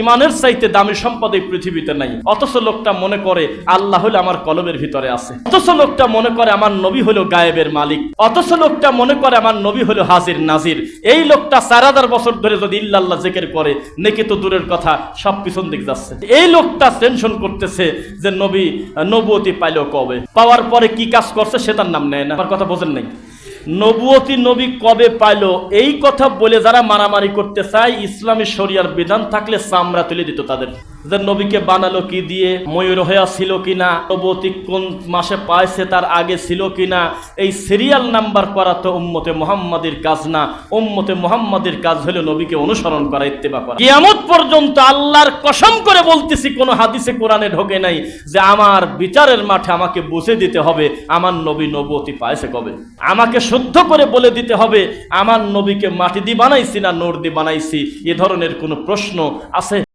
ইমানের চাইতে দামি সম্পদ এই পৃথিবীতে নাই। অথচ লোকটা মনে করে, আল্লাহ হলো আমার কলমের ভিতরে আছে। অথচ লোকটা মনে করে, আমার নবী হলো গায়েবের মালিক। অথচ লোকটা মনে করে, আমার নবী হলো হাজির নাজির। এই লোকটা চার হাজার বছর ধরে যদি ইল্লাল্লাহ জেকের করে, নেকি তো দূরের কথা, সব পিছন দিক যাচ্ছে। এই লোকটা টেনশন করতেছে যে নবী, নবুয়তি পাইল কবে? পাওয়ার পরে কি কাজ করছে সে তার নাম নেয় না। আমার কথা বোঝেন নাই? নবুয়তি নবী কবে পাইল? এই কথা বলে যারা মারামারি করতে চায়, ইসলামী শরিয়ার বিধান থাকলে সামরা তুলে দিত তাদের। যে নবীকে বানালো কি দিয়ে, ময়ূর হয়া ছিল কিনা নবতী কোন মাসে পাইছে, তার আগে ছিল কিনা এই সিরিয়াল নাম্বার করা তো উম্মতে মোহাম্মদের কাজ না। উম্মতে মোহাম্মদের কাজ হলো নবীকে অনুসরণ করা, ইত্তেবা করা। কিয়ামত পর্যন্ত আল্লাহর কসম করে বলতেছি, কোন হাদিসে, কোরআনে ঢোকে নাই যে আমার বিচারের মাঠে আমাকে বুঝে দিতে হবে, আমার নবী নবতী পাইছে কবে। আমাকে শুদ্ধ করে বলে দিতে হবে, আমার নবীকে মাটি দিয়ে বানাইছি না, নোর দিয়ে বানাইছি, এ ধরনের কোনো প্রশ্ন আছে?